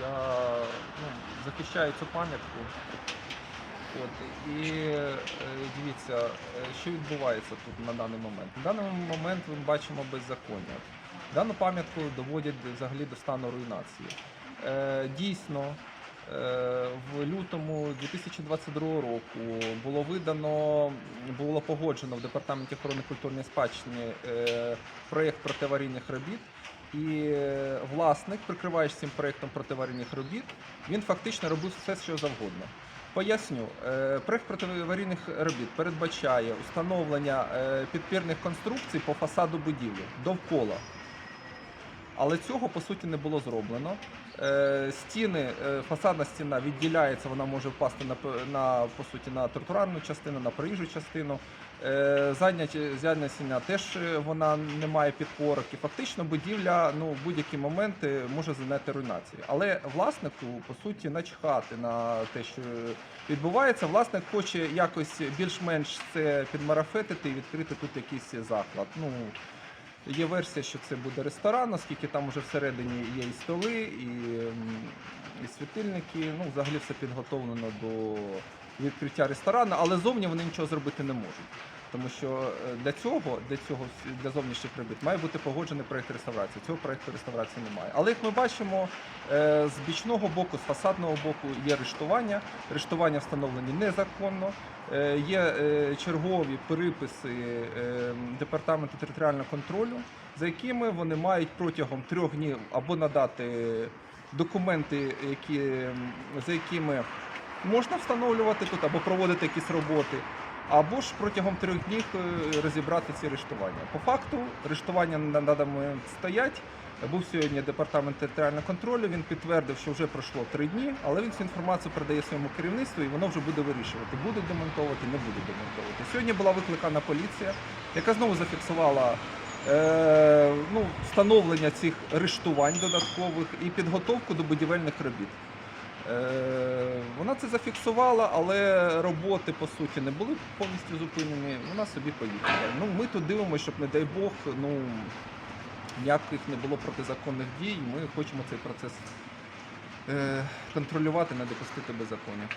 Я ну, захищаю цю пам'ятку. От, і е, дивіться, е, що відбувається тут на даний момент. На даний момент ми бачимо беззаконня. Дану пам'ятку доводять взагалі до стану руйнації. Е, дійсно, е, в лютому 2022 року було видано, було погоджено в департаменті охорони культурної спадщини е, проєкт протиаварійних робіт. І е, власник, прикриваючись цим проєктом противарійних робіт, він фактично робив все, що завгодно. Поясню, Е, проєкт противарійних робіт передбачає установлення е, підпірних конструкцій по фасаду будівлі довкола. Але цього по суті не було зроблено. Е, Стіни, е, фасадна стіна відділяється, вона може впасти на, на по суті на тротуарну частину, на проїжджу частину. Е, Задня, задня стіна теж вона не має підпорок. І фактично будівля ну, в будь-які моменти може зазнати руйнації. Але власнику по суті начхати на те, що відбувається. Власник хоче якось більш-менш це підмарафетити і відкрити тут якийсь заклад. Ну, Є версія, що це буде ресторан, оскільки там вже всередині є і столи, і, і світильники. Ну, взагалі все підготовлено до відкриття ресторану, але зовні вони нічого зробити не можуть. Тому що е, для цього, для цього для зовнішніх робіт має бути погоджений проєкт реставрації. Цього проєкту реставрації немає. Але як ми бачимо, е, з бічного боку, з фасадного боку є рештування. Рештування встановлені незаконно. Е, Є чергові переписи департаменту територіального контролю, за якими вони мають протягом трьох днів або надати документи, які, за якими можна встановлювати тут, або проводити якісь роботи, або ж протягом трьох днів е, розібрати ці рештування. По факту, рештування на даний стоять. Був сьогодні департамент територіального контролю. Він підтвердив, що вже пройшло три дні, але він цю інформацію передає своєму керівництву і воно вже буде вирішувати, будуть демонтовувати, не будуть демонтовувати. Сьогодні була викликана поліція, яка знову зафіксувала е, ну, встановлення цих рештувань додаткових і підготовку до будівельних робіт. Е, вона це зафіксувала, але роботи по суті не були повністю зупинені. Вона собі поїхала. Ну, ми тут дивимося, щоб, не дай Бог, ну ніяких не було протизаконних дій. Ми хочемо цей процес е, контролювати, не допустити беззаконня.